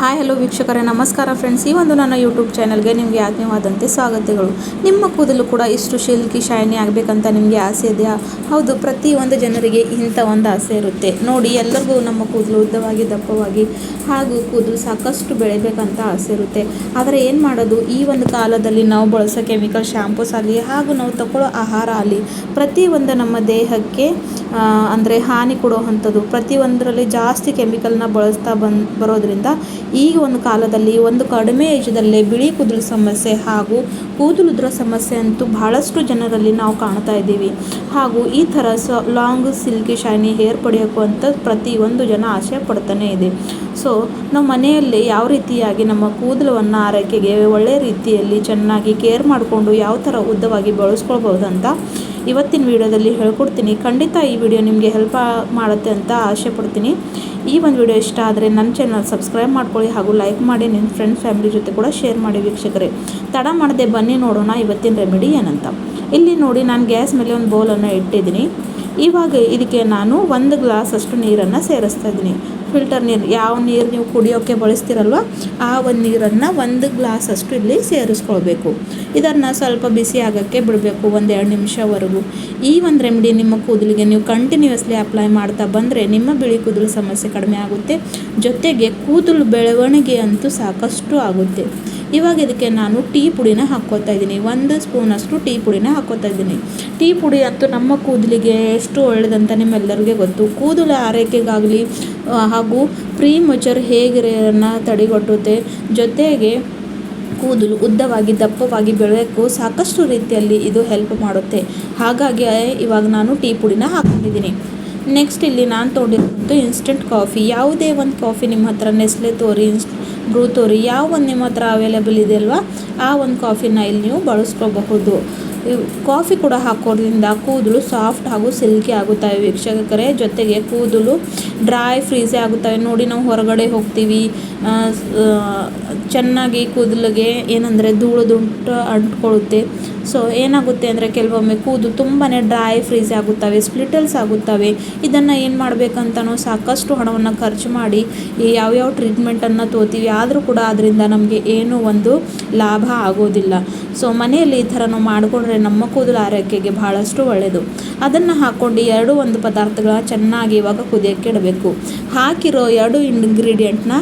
Hi, hello ವೀಕ್ಷಕರೇ, ನಮಸ್ಕಾರ friends ಈ ಒಂದು ನನ್ನ ಯೂಟ್ಯೂಬ್ ಚಾನಲ್ಗೆ ನಿಮಗೆ ಆಜ್ಞವಾದಂತೆ ಸ್ವಾಗತಗಳು. ನಿಮ್ಮ ಕೂದಲು ಕೂಡ ಇಷ್ಟು ಶಿಲ್ಕಿ ಶೈನಿ ಆಗಬೇಕಂತ ನಿಮಗೆ ಆಸೆ ಇದೆಯಾ? ಹೌದು ಪ್ರತಿಯೊಂದು ಜನರಿಗೆ ಇಂಥ ಒಂದು ಆಸೆ ಇರುತ್ತೆ. ನೋಡಿ, ಎಲ್ಲರಿಗೂ ನಮ್ಮ ಕೂದಲು ಉದ್ದವಾಗಿ, ದಪ್ಪವಾಗಿ ಹಾಗೂ ಕೂದಲು ಸಾಕಷ್ಟು ಬೆಳಿಬೇಕಂತ ಆಸೆ ಇರುತ್ತೆ. ಆದರೆ ಏನು ಮಾಡೋದು? ಈ ಒಂದು ಕಾಲದಲ್ಲಿ ನಾವು ಬಳಸೋ ಕೆಮಿಕಲ್ ಶಾಂಪೂಸ್ ಆಗಲಿ ಹಾಗೂ ನಾವು ತಗೊಳ್ಳೋ ಆಹಾರ ಆಗಲಿ ಪ್ರತಿಯೊಂದು ನಮ್ಮ ದೇಹಕ್ಕೆ ಅಂದರೆ ಹಾನಿ ಕೊಡುವಂಥದ್ದು ಪ್ರತಿಯೊಂದರಲ್ಲಿ ಜಾಸ್ತಿ ಕೆಮಿಕಲ್ನ ಬಳಸ್ತಾ ಬಂದು, ಬರೋದ್ರಿಂದ ಈ ಒಂದು ಕಾಲದಲ್ಲಿ ಒಂದು ಕಡಿಮೆ ಏಜದಲ್ಲೇ ಬಿಳಿ ಕೂದಲು ಸಮಸ್ಯೆ ಹಾಗೂ ಕೂದಲು ಉದುರೋ ಸಮಸ್ಯೆ ಅಂತೂ ಬಹಳಷ್ಟು ಜನರಲ್ಲಿ ನಾವು ಕಾಣ್ತಾ ಇದ್ದೀವಿ. ಹಾಗೂ ಈ ಥರ ಸ ಲಾಂಗ್ ಸಿಲ್ಕಿ ಶೈನಿ ಹೇರ್ ಪಡೆಯೋಕ್ಕೂ ಅಂತ ಪ್ರತಿಯೊಂದು ಜನ ಆಸೆ ಪಡ್ತಾನೆ ಇದೆ. ಸೊ ನಾವು ಮನೆಯಲ್ಲಿ ಯಾವ ರೀತಿಯಾಗಿ ನಮ್ಮ ಕೂದಲವನ್ನು ಆರೈಕೆಗೆ ಒಳ್ಳೆಯ ರೀತಿಯಲ್ಲಿ ಚೆನ್ನಾಗಿ ಕೇರ್ ಮಾಡಿಕೊಂಡು ಯಾವ ಥರ ಉದ್ದವಾಗಿ ಬಳಸ್ಕೊಳ್ಬೋದಂತ ಇವತ್ತಿನ ವಿಡಿಯೋದಲ್ಲಿ ಹೇಳ್ಕೊಡ್ತೀನಿ. ಖಂಡಿತ ಈ ವಿಡಿಯೋ ನಿಮಗೆ ಹೆಲ್ಪ್ ಮಾಡುತ್ತೆ ಅಂತ ಆಶೆ ಪಡ್ತೀನಿ ಈ ಒಂದು ವಿಡಿಯೋ ಇಷ್ಟ ಆದರೆ ನನ್ನ ಚಾನಲ್ ಸಬ್ಸ್ಕ್ರೈಬ್ ಮಾಡ್ಕೊಳ್ಳಿ ಹಾಗೂ ಲೈಕ್ ಮಾಡಿ ನಿಮ್ಮ ಫ್ರೆಂಡ್ ಫ್ಯಾಮಿಲಿ ಜೊತೆ ಕೂಡ ಶೇರ್ ಮಾಡಿ ವೀಕ್ಷಕರೇ. ತಡ ಮಾಡದೆ ಬನ್ನಿ ನೋಡೋಣ ಇವತ್ತಿನ ರೆಮಿಡಿ ಏನಂತ. ಇಲ್ಲಿ ನೋಡಿ ನಾನು ಗ್ಯಾಸ್ ಮೇಲೆ ಒಂದು ಬೌಲನ್ನು ಇಟ್ಟಿದ್ದೀನಿ. ಇವಾಗ ಇದಕ್ಕೆ ನಾನು ಒಂದು ಗ್ಲಾಸ್ ಅಷ್ಟು ನೀರನ್ನು ಸೇರಿಸ್ತಾ ಇದ್ದೀನಿ. ಫಿಲ್ಟರ್ ನೀರು, ಯಾವ ನೀರು ನೀವು ಕುಡಿಯೋಕ್ಕೆ ಬಳಸ್ತಿರಲ್ವ, ಆ ಒಂದು ನೀರನ್ನು ಒಂದು ಗ್ಲಾಸ್ ಅಷ್ಟು ಇಲ್ಲಿ ಸೇರಿಸ್ಕೊಳ್ಬೇಕು. ಇದನ್ನು ಸ್ವಲ್ಪ ಬಿಸಿ ಆಗೋಕ್ಕೆ ಬಿಡಬೇಕು, ಒಂದು ಎರಡು ನಿಮಿಷವರೆಗೂ. ಈ ಒಂದು ರೆಮಿಡಿ ನಿಮ್ಮ ಕೂದಲಿಗೆ, ನೀವು ಕಂಟಿನ್ಯೂಸ್ಲಿ ಅಪ್ಲೈ ಮಾಡ್ತಾ ಬಂದರೆ ನಿಮ್ಮ ಬಿಳಿ ಕೂದಲು ಸಮಸ್ಯೆ ಕಡಿಮೆ ಆಗುತ್ತೆ. ಜೊತೆಗೆ ಕೂದಲು ಬೆಳವಣಿಗೆ ಅಂತೂ ಸಾಕಷ್ಟು ಆಗುತ್ತೆ. ಇವಾಗ ಇದಕ್ಕೆ ನಾನು ಟೀ ಪುಡಿನ ಹಾಕ್ಕೋತಾ ಇದ್ದೀನಿ. ಒಂದು ಸ್ಪೂನಷ್ಟು ಟೀ ಪುಡಿನ ಹಾಕ್ಕೋತಾ ಇದ್ದೀನಿ. ಟೀ ಪುಡಿ ಅಂತೂ ನಮ್ಮ ಕೂದಲಿಗೆ ಎಷ್ಟು ಒಳ್ಳೆಯದಂತ ನಿಮ್ಮೆಲ್ಲರಿಗೆ ಗೊತ್ತು. ಕೂದಲು ಆರೈಕೆಗಾಗಲಿ ಹಾಗೂ ಪ್ರೀ ಮಚರ್ ಹೇಗಿರೋದನ್ನು ತಡೆಗಟ್ಟುತ್ತೆ, ಜೊತೆಗೆ ಕೂದಲು ಉದ್ದವಾಗಿ, ದಪ್ಪವಾಗಿ ಬೆಳೆಯೋಕ್ಕೂ ಸಾಕಷ್ಟು ರೀತಿಯಲ್ಲಿ ಇದು ಹೆಲ್ಪ್ ಮಾಡುತ್ತೆ. ಹಾಗಾಗಿ ಇವಾಗ ನಾನು ಟೀ ಪುಡಿನ ಹಾಕ್ಕೊಂಡಿದ್ದೀನಿ. ನೆಕ್ಸ್ಟ್ ಇಲ್ಲಿ ನಾನು ತೊಗೊಂಡಿರೋದು ಇನ್ಸ್ಟೆಂಟ್ ಕಾಫಿ ಯಾವುದೇ ಒಂದು ಕಾಫಿ ನಿಮ್ಮ ಹತ್ರ ನೆಸ್ಲೆ ತೋರಿ ಇನ್ಸ್ಟ್ ಬ್ರೂ ತೋರಿ, ಯಾವ ಒಂದು ನಿಮ್ಮ ಹತ್ರ ಅವೈಲೇಬಲ್ ಇದೆ ಅಲ್ವಾ, ಆ ಒಂದು ಕಾಫಿನ ಇಲ್ಲಿ ನೀವು ಬಳಸ್ಕೋಬಹುದು. ಕಾಫಿ ಕೂಡ ಹಾಕೋದ್ರಿಂದ ಕೂದಲು ಸಾಫ್ಟ್ ಹಾಗೂ ಸಿಲ್ಕಿ ಆಗುತ್ತವೆ. ವೀಕ್ಷಕರೇ, ಜೊತೆಗೆ ಕೂದಲು ಡ್ರೈ ಫ್ರೀಸೇ ಆಗುತ್ತವೆ. ನೋಡಿ, ನಾವು ಹೊರಗಡೆ ಹೋಗ್ತೀವಿ. ಚೆನ್ನಾಗಿ ಕೂದಲಿಗೆ ಏನಂದರೆ ಧೂಳು ದುಂಟು ಅಂಟ್ಕೊಳ್ಳುತ್ತೆ. ಸೊ, ಏನಾಗುತ್ತೆ ಅಂದರೆ ಕೆಲವೊಮ್ಮೆ ಕೂದಲು ತುಂಬಾ ಡ್ರೈ ಫ್ರೀಸ್ ಆಗುತ್ತವೆ, ಸ್ಪ್ಲಿಟಲ್ಸ್ ಆಗುತ್ತವೆ. ಇದನ್ನು ಏನು ಮಾಡಬೇಕಂತ ನಾವು ಸಾಕಷ್ಟು ಹಣವನ್ನು ಖರ್ಚು ಮಾಡಿ ಯಾವ್ಯಾವ ಟ್ರೀಟ್ಮೆಂಟನ್ನು ತೋತೀವಿ, ಆದರೂ ಕೂಡ ಅದರಿಂದ ನಮಗೆ ಏನೂ ಒಂದು ಲಾಭ ಆಗೋದಿಲ್ಲ. ಸೊ, ಮನೆಯಲ್ಲಿ ಈ ಥರ ನಾವು ಮಾಡಿಕೊಂಡ್ರೆ ನಮ್ಮ ಕೂದಲು ಆರೋಗ್ಯಕ್ಕೆ ಬಹಳಷ್ಟು ಒಳ್ಳೆಯದು. ಅದನ್ನು ಹಾಕ್ಕೊಂಡು ಎರಡು ಒಂದು ಪದಾರ್ಥಗಳನ್ನ ಚೆನ್ನಾಗಿ ಇವಾಗ ಕುದಿಯೋಕ್ಕೆ ಇಡಬೇಕು. ಹಾಕಿರೋ ಎರಡು ಇಂಗ್ರೀಡಿಯೆಂಟ್ನ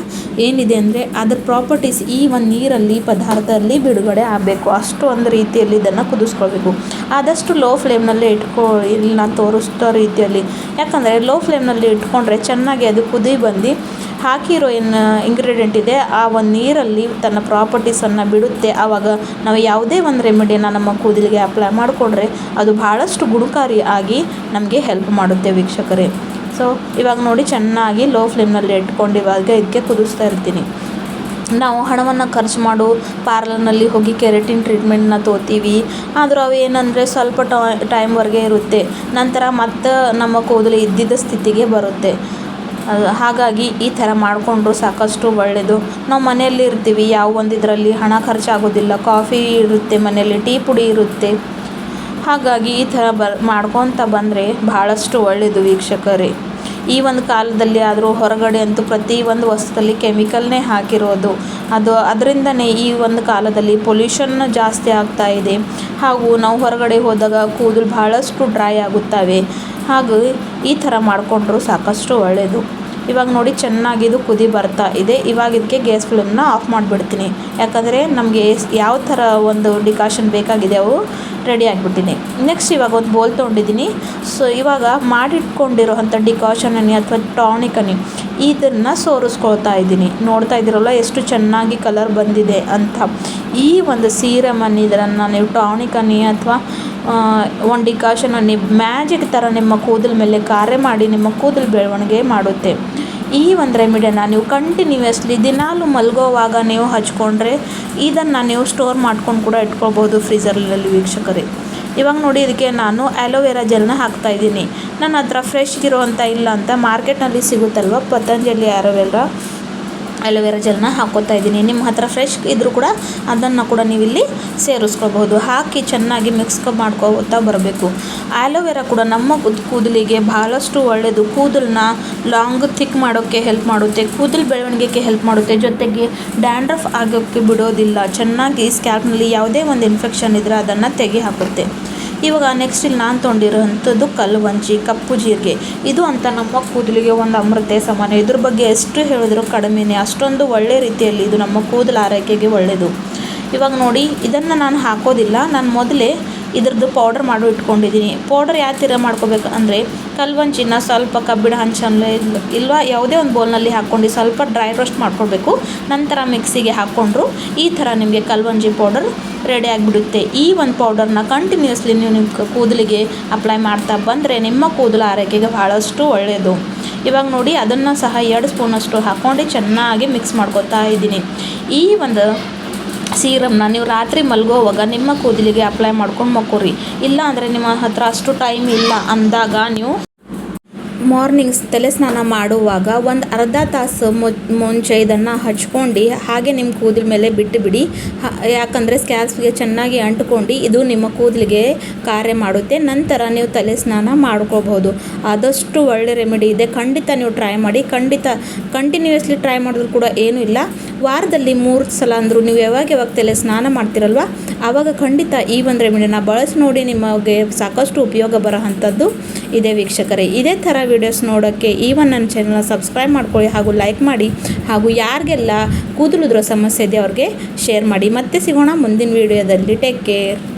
ಏನಿದೆ ಅಂದರೆ ಅದರ ಪ್ರಾಪರ್ಟೀಸ್ ಈ ಒಂದು ನೀರಲ್ಲಿ, ಪದಾರ್ಥದಲ್ಲಿ ಬಿಡುಗಡೆ ಆಗಬೇಕು. ಅಷ್ಟು ಒಂದು ರೀತಿಯಲ್ಲಿ ಇದನ್ನು ಕುದಿಸ್ಕೊಳ್ಬೇಕು. ಆದಷ್ಟು ಲೋ ಫ್ಲೇಮ್ನಲ್ಲೇ ಇಟ್ಕೊ ಇಲ್ಲ ತೋರಿಸ್ತೋ ರೀತಿಯಲ್ಲಿ. ಯಾಕಂದರೆ ಲೋ ಫ್ಲೇಮ್ನಲ್ಲಿ ಇಟ್ಕೊಂಡ್ರೆ ಚೆನ್ನಾಗಿ ಅದು ಕುದಿ ಬಂದು ಹಾಕಿರೋ ಏನು ಇಂಗ್ರೀಡಿಯೆಂಟ್ ಇದೆ, ಆ ಒಂದು ನೀರಲ್ಲಿ ತನ್ನ ಪ್ರಾಪರ್ಟೀಸನ್ನು ಬಿಡುತ್ತೆ. ಆವಾಗ ನಾವು ಯಾವುದೇ ಒಂದು ರೆಮಿಡಿಯನ್ನು ನಮ್ಮ ಕೂದಲಿಗೆ ಅಪ್ಲೈ ಮಾಡಿಕೊಂಡ್ರೆ ಅದು ಭಾಳಷ್ಟು ಗುಣಕಾರಿ ಆಗಿ ನಮಗೆ ಹೆಲ್ಪ್ ಮಾಡುತ್ತೆ ವೀಕ್ಷಕರೇ. ಸೊ ಇವಾಗ ನೋಡಿ ಚೆನ್ನಾಗಿ ಲೋ ಫ್ಲೇಮ್ನಲ್ಲಿ ಇಟ್ಕೊಂಡು ಇವಾಗ ಇದಕ್ಕೆ ಕುದಿಸ್ತಾ ಇರ್ತೀನಿ. ನಾವು ಹಣವನ್ನು ಖರ್ಚು ಮಾಡು ಪಾರ್ಲರ್ನಲ್ಲಿ ಹೋಗಿ ಕೆರೆಟಿನ್ ಟ್ರೀಟ್ಮೆಂಟ್ನ ತೋತೀವಿ. ಆದರೂ ಅವು ಏನಂದರೆ ಸ್ವಲ್ಪ ಟೈಮ್ವರೆಗೆ ಇರುತ್ತೆ. ನಂತರ ಮತ್ತೆ ನಮ್ಮ ಕೂದಲು ಇದ್ದಿದ್ದ ಸ್ಥಿತಿಗೆ ಬರುತ್ತೆ. ಹಾಗಾಗಿ ಈ ಥರ ಮಾಡಿಕೊಂಡ್ರು ಸಾಕಷ್ಟು ಒಳ್ಳೆಯದು ನಾವು ಮನೆಯಲ್ಲಿ ಇರ್ತೀವಿ, ಯಾವ ಒಂದು ಇದರಲ್ಲಿ ಹಣ ಖರ್ಚಾಗೋದಿಲ್ಲ, ಕಾಫಿ ಇರುತ್ತೆ ಮನೆಯಲ್ಲಿ, ಟೀ ಪುಡಿ ಇರುತ್ತೆ. ಹಾಗಾಗಿ ಈ ಥರ ಬ ಮಾಡ್ಕೊತ ಬಂದರೆ ಭಾಳಷ್ಟು ಒಳ್ಳೆಯದು ವೀಕ್ಷಕರೇ. ಈ ಒಂದು ಕಾಲದಲ್ಲಿ ಆದರೂ ಹೊರಗಡೆ ಅಂತೂ ಪ್ರತಿ ಒಂದು ವಸ್ತುದಲ್ಲಿ ಕೆಮಿಕಲ್ನೇ ಹಾಕಿರೋದು. ಅದು, ಅದರಿಂದನೇ ಈ ಒಂದು ಕಾಲದಲ್ಲಿ ಪೊಲ್ಯೂಷನ್ ಜಾಸ್ತಿ ಆಗ್ತಾ ಇದೆ. ಹಾಗೂ ನಾವು ಹೊರಗಡೆ ಹೋದಾಗ ಕೂದಲು ಭಾಳಷ್ಟು ಡ್ರೈ ಆಗುತ್ತವೆ. ಹಾಗೂ ಈ ಥರ ಮಾಡಿಕೊಂಡ್ರು ಸಾಕಷ್ಟು ಒಳ್ಳೆಯದು ಇವಾಗ ನೋಡಿ ಚೆನ್ನಾಗಿದು ಕುದಿ ಬರ್ತಾ ಇದೆ. ಇವಾಗ ಇದಕ್ಕೆ ಗ್ಯಾಸ್ ಫ್ಲೇಮ್ನ ಆಫ್ ಮಾಡಿಬಿಡ್ತೀನಿ. ಯಾಕಂದರೆ ನಮಗೆ ಯಾವ ಥರ ಒಂದು ಡಿಕಾಷನ್ ಬೇಕಾಗಿದೆ ಅವು ರೆಡಿ ಆಗಿಬಿಟ್ಟಿನಿ ನೆಕ್ಸ್ಟ್ ಇವಾಗ ಒಂದು ಬೋಲ್ ತೊಗೊಂಡಿದ್ದೀನಿ. ಸೊ ಇವಾಗ ಮಾಡಿಟ್ಕೊಂಡಿರೋವಂಥ ಡಿಕಾಷನ್ ಅಥವಾ ಟಾನಿಕ್ ಅನ್ನಿ, ಇದನ್ನು ಸೋರಿಸ್ಕೊಳ್ತಾ ಇದ್ದೀನಿ. ನೋಡ್ತಾ ಇದ್ದೀರಲ್ಲ ಎಷ್ಟು ಚೆನ್ನಾಗಿ ಕಲರ್ ಬಂದಿದೆ ಅಂತ. ಈ ಒಂದು ಸೀರಮನ್ನು ಇದನ್ನು ನೀವು ಟಾನಿಕ್ ಅನ್ನಿ ಅಥವಾ ಒಂದು ಡಿಕಾಷನ್ ನಿಮ್ಮ ಮ್ಯಾಜಿಕ್ ಥರ ನಿಮ್ಮ ಕೂದಲ ಮೇಲೆ ಕಾರ್ಯ ಮಾಡಿ ನಿಮ್ಮ ಕೂದಲು ಬೆಳವಣಿಗೆ ಮಾಡುತ್ತೆ. ಈ ಒಂದು ರೆಮಿಡಿಯನ್ನು ನೀವು ಕಂಟಿನ್ಯೂಯಸ್ಲಿ ದಿನಾಲು ಮಲಗೋವಾಗ ನೀವು ಹಚ್ಕೊಂಡ್ರೆ ಇದನ್ನು ನೀವು ಸ್ಟೋರ್ ಮಾಡ್ಕೊಂಡು ಕೂಡ ಇಟ್ಕೊಳ್ಬೋದು ಫ್ರೀಝರ್ನಲ್ಲಿ ವೀಕ್ಷಕರೇ. ಇವಾಗ ನೋಡಿ ಇದಕ್ಕೆ ನಾನು ಆ್ಯಲೋವೆರಾ ಜೆಲ್ನ ಹಾಕ್ತಾಯಿದ್ದೀನಿ ನನ್ನ ಹತ್ರ ಫ್ರೆಶ್ ಇರುವಂಥ ಇಲ್ಲ ಅಂತ ಮಾರ್ಕೆಟ್ನಲ್ಲಿ ಸಿಗುತ್ತಲ್ವ? Patanjali aloe vera aloe vera ಜೆಲ್ನ ಹಾಕೋತಾ ಇದ್ದೀನಿ. ನಿಮ್ಮ ಹತ್ರ ಫ್ರೆಶ್ ಇದ್ದರೂ ಕೂಡ ಅದನ್ನು ಕೂಡ ನೀವು ಇಲ್ಲಿ ಸೇರಿಸ್ಕೋಬಹುದು. ಹಾಕಿ ಚೆನ್ನಾಗಿ ಮಿಕ್ಸ್ ಮಾಡ್ಕೋತಾ ಬರಬೇಕು. ಆಲೋವೆರಾ ಕೂಡ ನಮ್ಮ ಕೂದ್- ಕೂದಲಿಗೆ ಬಹಳಷ್ಟು ಒಳ್ಳೆಯದು ಕೂದಲನ್ನ ಲಾಂಗ್ ಥಿಕ್ ಮಾಡೋಕ್ಕೆ ಹೆಲ್ಪ್ ಮಾಡುತ್ತೆ. ಕೂದಲು ಬೆಳವಣಿಗೆಗೆ ಹೆಲ್ಪ್ ಮಾಡುತ್ತೆ. ಜೊತೆಗೆ ಡ್ಯಾಂಡ್ರಫ್ ಆಗೋಕ್ಕೆ ಬಿಡೋದಿಲ್ಲ. ಚೆನ್ನಾಗಿ ಸ್ಕ್ಯಾಲ್ಪ್ನಲ್ಲಿ ಯಾವುದೇ ಒಂದು ಇನ್ಫೆಕ್ಷನ್ ಇದ್ದರೆ ಅದನ್ನು ತೆಗೆ ಹಾಕುತ್ತೆ ಇವಾಗ ನೆಕ್ಸ್ಟ್ ಇಲ್ಲಿ ನಾನು ತೊಗೊಂಡಿರೋವಂಥದ್ದು ಕಲ್ವಂಚಿ ಕಪ್ಪು ಜೀರಿಗೆ. ಇದು ಅಂತ ನಮ್ಮ ಕೂದಲಿಗೆ ಒಂದು ಅಮೃತೆ ಸಮಾನ. ಇದ್ರ ಬಗ್ಗೆ ಎಷ್ಟು ಹೇಳಿದ್ರು ಕಡಿಮೆನೇ. ಅಷ್ಟೊಂದು ಒಳ್ಳೆ ರೀತಿಯಲ್ಲಿ ಇದು ನಮ್ಮ ಕೂದಲು ಆರೈಕೆಗೆ ಒಳ್ಳೆಯದು ಇವಾಗ ನೋಡಿ, ಇದನ್ನು ನಾನು ಹಾಕೋದಿಲ್ಲ. ನಾನು ಮೊದಲೇ ಇದ್ರದ್ದು ಪೌಡರ್ ಮಾಡಿ ಇಟ್ಕೊಂಡಿದ್ದೀನಿ. ಪೌಡರ್ ಯಾವ ಥರ ಮಾಡ್ಕೋಬೇಕು ಅಂದರೆ ಕಲ್ವಂಚಿನ ಸ್ವಲ್ಪ ಕಬ್ಬಿಣ ಹಂಚನ್ನು ಇಲ್ವಾ ಯಾವುದೇ ಒಂದು ಬೌಲ್ನಲ್ಲಿ ಹಾಕ್ಕೊಂಡು ಸ್ವಲ್ಪ ಡ್ರೈ ರೋಸ್ಟ್ ಮಾಡ್ಕೊಳ್ಬೇಕು. ನಂತರ ಮಿಕ್ಸಿಗೆ ಹಾಕ್ಕೊಂಡ್ರು ಈ ಥರ ನಿಮಗೆ ಕಲ್ವಂಜಿ ಪೌಡರ್ ರೆಡಿ ಆಗಿಬಿಡುತ್ತೆ. ಈ ಒಂದು ಪೌಡರ್ನ ಕಂಟಿನ್ಯೂಸ್ಲಿ ನೀವು ನಿಮ್ಮ ಕೂದಲಿಗೆ ಅಪ್ಲೈ ಮಾಡ್ತಾ ಬಂದರೆ ನಿಮ್ಮ ಕೂದಲು ಆರೈಕೆಗೆ ಭಾಳಷ್ಟು ಒಳ್ಳೆಯದು ಇವಾಗ ನೋಡಿ ಅದನ್ನು ಸಹ ಎರಡು ಸ್ಪೂನಷ್ಟು ಹಾಕ್ಕೊಂಡು ಚೆನ್ನಾಗಿ ಮಿಕ್ಸ್ ಮಾಡ್ಕೋತಾ ಇದ್ದೀನಿ. ಈ ಒಂದು ಸೀರಮ್ನ ನೀವು ರಾತ್ರಿ ಮಲಗೋವಾಗ ನಿಮ್ಮ ಕೂದಲಿಗೆ ಅಪ್ಲೈ ಮಾಡ್ಕೊಂಡು ಮಕ್ಕೋರಿ ಇಲ್ಲ ಅಂದರೆ ನಿಮ್ಮ ಹತ್ರ ಅಷ್ಟು ಟೈಮ್ ಇಲ್ಲ ಅಂದಾಗ ನೀವು ಮಾರ್ನಿಂಗ್ಸ್ ತಲೆ ಸ್ನಾನ ಮಾಡುವಾಗ ಒಂದು ಅರ್ಧ ತಾಸು ಮುಂಚೆ ಇದನ್ನು ಹಚ್ಕೊಂಡು ಹಾಗೆ ನಿಮ್ಮ ಕೂದಲ ಮೇಲೆ ಬಿಟ್ಟು ಬಿಡಿ ಯಾಕಂದರೆ ಸ್ಕ್ಯಾಲ್ಸ್ಗೆ ಚೆನ್ನಾಗಿ ಅಂಟ್ಕೊಂಡು ಇದು ನಿಮ್ಮ ಕೂದಲಿಗೆ ಕಾರ್ಯ ಮಾಡುತ್ತೆ. ನಂತರ ನೀವು ತಲೆ ಸ್ನಾನ ಮಾಡ್ಕೋಬಹುದು. ಆದಷ್ಟು ಒಳ್ಳೆ ರೆಮಿಡಿ ಇದೆ. ಖಂಡಿತ ನೀವು ಟ್ರೈ ಮಾಡಿ. ಖಂಡಿತ ಕಂಟಿನ್ಯೂಸ್ಲಿ ಟ್ರೈ ಮಾಡಿದ್ರು ಕೂಡ ಏನೂ ಇಲ್ಲ. ವಾರದಲ್ಲಿ ಮೂರು ಸಲ ಅಂದರೂ ನೀವು ಯಾವಾಗ ಯಾವಾಗ ತಲೆ ಸ್ನಾನ ಮಾಡ್ತಿರಲ್ವ? ಆವಾಗ ಖಂಡಿತ ಈ ಒಂದು ರೆಮಿಡಿನ ಬಳಸಿ ನೋಡಿ ನಿಮಗೆ ಸಾಕಷ್ಟು ಉಪಯೋಗ ಬರೋ ಅಂಥದ್ದು ಇದೆ ವೀಕ್ಷಕರೇ. ಇದೇ ಥರ ವೀಡಿಯೋಸ್ ನೋಡೋಕ್ಕೆ ಈ ಒಂದು ನನ್ನ ಚಾನಲ್ನ ಸಬ್ಸ್ಕ್ರೈಬ್ ಮಾಡ್ಕೊಳ್ಳಿ ಹಾಗೂ ಲೈಕ್ ಮಾಡಿ ಹಾಗೂ ಯಾರಿಗೆಲ್ಲ ಕೂದಲುದ್ರ ಸಮಸ್ಯೆ ಇದೆ ಅವ್ರಿಗೆ ಶೇರ್ ಮಾಡಿ. ಮತ್ತೆ ಸಿಗೋಣ ಮುಂದಿನ ವೀಡಿಯೋದಲ್ಲಿ ಟೇಕ್ ಕೇರ್